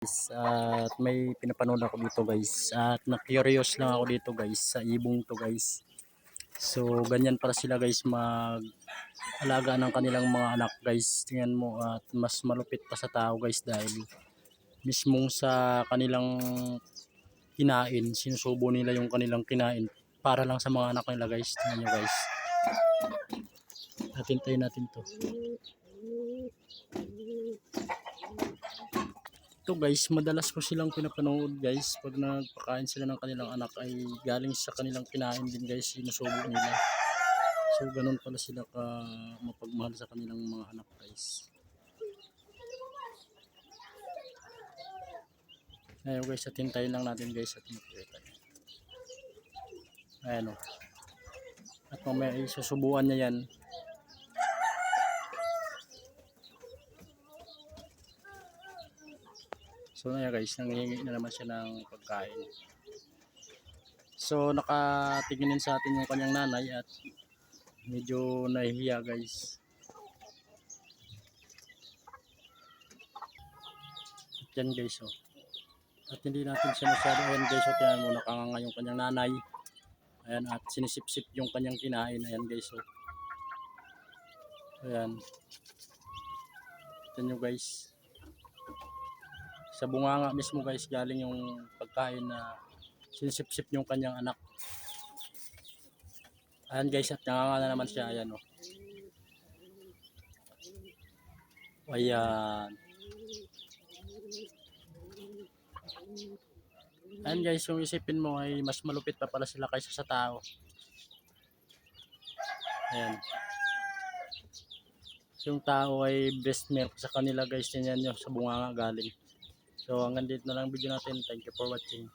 guys. At may pinapanood ako dito guys. At na-curious lang ako dito guys sa ibong to guys. So ganyan para sila guys mag alaga ng kanilang mga anak guys. Tingnan mo at mas malupit pa sa tao guys dahil mismong sa kanilang kinain sinusubo nila yung kanilang kinain para lang sa mga anak nila guys. Tingnan nyo guys. Natin tayo natin to ito guys, madalas ko silang pinapanood guys pag nagpakain sila ng kanilang anak ay galing sa kanilang kinain din guys, sinusubo nila. So ganun pala sila ka mapagmahal sa kanilang mga anak guys. Ayun guys, atin tayo lang natin guys at makikita. Ayan o. At mamaya isusubuan niya yan. So na guys, nangihingi na naman siya ng pagkain. So nakatingin sa atin yung kanyang nanay at medyo nahihiya guys. At yan guys oh. At hindi natin siya masyado ayan guys oh. Tiyan mo nakanganga yung kanyang nanay. Ayan at sinisip-sip yung kanyang kinain. Ayan guys oh. Ayan. Ito nyo guys sa bunganga mismo guys galing yung pagkain na sinisip-sip yung kanyang anak. Ayan guys at nanganga na naman siya. Ayan o ayan. Ayan guys yung isipin mo ay mas malupit pa pala sila kaysa sa tao. Ayan. Yung tao ay breast milk sa kanila guys. Tingnan nyo sa bunganga galing So hanggang dito na lang video natin. Thank you for watching.